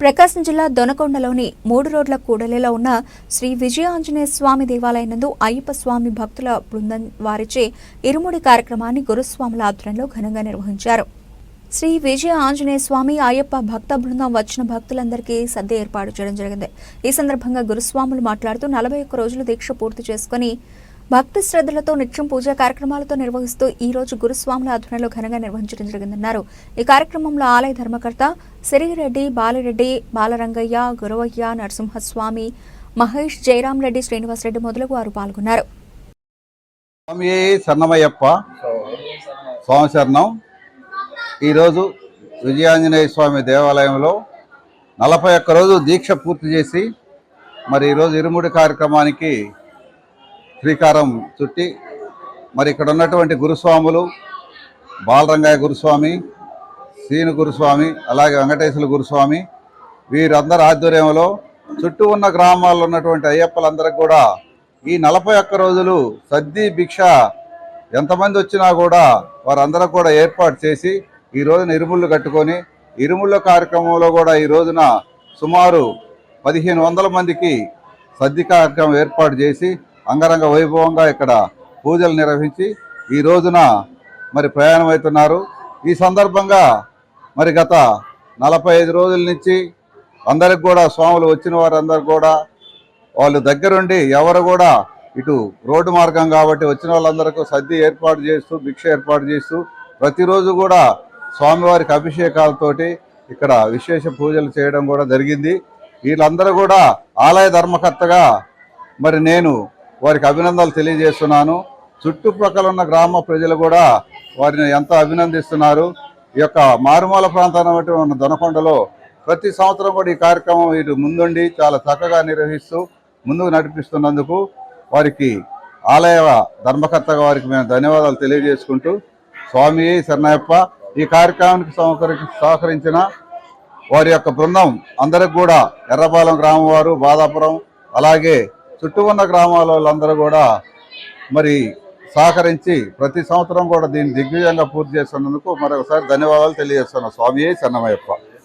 ప్రకాశం జిల్లా దొనకొండలోని మూడు రోడ్ల కూడలిలో ఉన్న శ్రీ విజయాంజనేయ స్వామి దేవాలయనందు అయ్యప్ప స్వామి భక్తుల బృందం వారిచే ఇరుముడి కార్యక్రమాన్ని గురుస్వాముల ఆధ్వర్యంలో ఘనంగా నిర్వహించారు. శ్రీ విజయ ఆంజనేయ స్వామి అయ్యప్ప భక్త బృందం వచ్చిన భక్తులందరికీ సద్య ఏర్పాటు చేయడం జరిగింది. ఈ సందర్భంగా గురుస్వాములు మాట్లాడుతూ నలభై ఒక్క రోజులు దీక్ష పూర్తి చేసుకుని భక్తి శ్రద్ధలతో నిత్యం పూజా కార్యక్రమాలతో నిర్వహిస్తూ ఈ రోజు గురుస్వాముల ఆధ్వర్యంలో ఘనంగా నిర్వహించడం జరిగిందన్నారు. ఈ కార్యక్రమంలో ఆలయ ధర్మకర్త సిరిగిరెడ్డి బాలరెడ్డి బాలరంగయ్య గురవయ్య నరసింహస్వామి మహేష్ జయరామ్ రెడ్డి శ్రీనివాసరెడ్డి మొదలగు వారు పాల్గొన్నారు. స్వామి సన్నమయ్యప్ప స్వామి శరణం. ఈరోజు విజయాంజనేయ స్వామి దేవాలయంలో నలభై ఒక్క రోజు దీక్ష పూర్తి చేసి మరి ఈరోజు ఇరుముడి కార్యక్రమానికి శ్రీకారం చుట్టి మరి ఇక్కడ ఉన్నటువంటి గురుస్వాములు బాలరంగయ్య గురుస్వామి శ్రీను గురుస్వామి అలాగే వెంకటేశ్వర గురుస్వామి వీరందరి ఆధ్వర్యంలో చుట్టూ ఉన్న గ్రామాల్లో ఉన్నటువంటి అయ్యప్పలందరికీ కూడా ఈ నలభై ఒక్క రోజులు సద్ది భిక్ష ఎంతమంది వచ్చినా కూడా వారందరూ కూడా ఏర్పాటు చేసి ఈ రోజున ఇరుముళ్ళు కట్టుకొని ఇరుముళ్ళ కార్యక్రమంలో కూడా ఈ రోజున సుమారు పదిహేను వందల మందికి సద్ది కార్యక్రమం ఏర్పాటు చేసి అంగరంగ వైభవంగా ఇక్కడ పూజలు నిర్వహించి ఈ రోజున మరి ప్రయాణమవుతున్నారు ఈ సందర్భంగా మరి గత నలభై ఐదు రోజుల నుంచి అందరికి కూడా స్వాములు వచ్చిన వారందరూ కూడా వాళ్ళు దగ్గరుండి ఎవరు కూడా ఇటు రోడ్డు మార్గం కాబట్టి వచ్చిన వాళ్ళందరికీ సద్ది ఏర్పాటు చేస్తూ భిక్ష ఏర్పాటు చేస్తూ ప్రతిరోజు కూడా స్వామివారికి అభిషేకాలతోటి ఇక్కడ విశేష పూజలు చేయడం కూడా జరిగింది. వీళ్ళందరూ కూడా ఆలయ ధర్మకర్తగా మరి నేను వారికి అభినందనలు తెలియజేస్తున్నాను. చుట్టుప్రక్కల ఉన్న గ్రామ ప్రజలు కూడా వారిని ఎంత అభినందిస్తున్నారు. ఈ యొక్క మారుమూల ప్రాంతాన్ని ఉన్న దొనకొండలో ప్రతి సంవత్సరం కూడా ఈ కార్యక్రమం వీటి ముందుండి చాలా చక్కగా నిర్వహిస్తూ ముందుకు నడిపిస్తున్నందుకు వారికి ఆలయ ధర్మకర్తగా వారికి మేము ధన్యవాదాలు తెలియజేసుకుంటూ స్వామి శరణయ్యప్ప ఈ కార్యక్రమానికి సహకరి సహకరించిన వారి యొక్క బృందం అందరికి కూడా ఎర్రపాలెం గ్రామం వారు బాదాపురం అలాగే చుట్టూ ఉన్న గ్రామాల వాళ్ళందరూ కూడా మరి సహకరించి ప్రతి సంవత్సరం కూడా దీన్ని దిగ్విజయంగా పూర్తి చేస్తున్నందుకు మరొకసారి ధన్యవాదాలు తెలియజేస్తున్నాను. స్వామి చెన్నమయ్యప్ప